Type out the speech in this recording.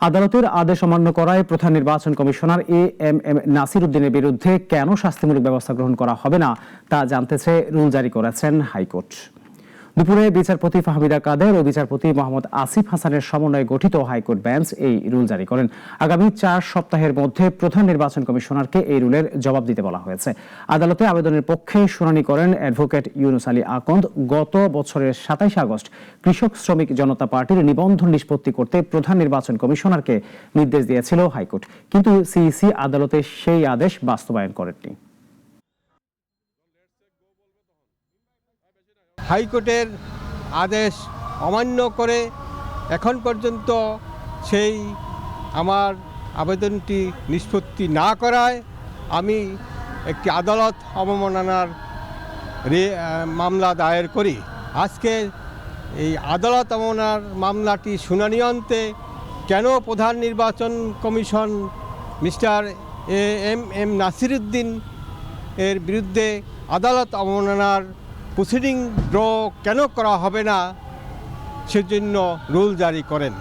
আদালতের আদেশ অমান্য করায় প্রধান নির্বাচন commissioner A M M Nasir উদ্দিনের বিরুদ্ধে কেন শাস্তিমূলক ব্যবস্থা গ্রহণ করা হবে না তা জানতেছে রুল জারি করেছেন হাইকোর্ট। দুপুরে বিচারপতি ফাহমিদা কাদের ও বিচারপতি মোহাম্মদ আসিফ হাসানের সমন্বয়ে গঠিত হাইকোর্ট বেঞ্চ এই রুল জারি করেন। আগামী চার সপ্তাহের মধ্যে প্রধান নির্বাচন কমিশনারকে এই রুলের জবাব দিতে বলা হয়েছে। আদালতে আবেদনের পক্ষে শুনানি করেন অ্যাডভোকেট ইউনুস আলী আকন্দ। গত বছরের সাতাইশ আগস্ট কৃষক শ্রমিক জনতা পার্টির নিবন্ধন নিষ্পত্তি করতে প্রধান নির্বাচন কমিশনারকে নির্দেশ দিয়েছিল হাইকোর্ট। কিন্তু সিইসি আদালতে সেই আদেশ বাস্তবায়ন করেননি। হাইকোর্টের আদেশ অমান্য করে এখন পর্যন্ত সেই আমার আবেদনটি নিষ্পত্তি না করায় আমি একটি আদালত অবমাননার মামলা দায়ের করি। আজকে এই আদালত অবমাননার মামলাটি শুনানি অন্তে কেন প্রধান নির্বাচন commission mister A M M Nasiruddin এর বিরুদ্ধে আদালত অবমাননার প্রসিডিং ড্র কেন করা হবে না সেজন্য রুল জারি করেন।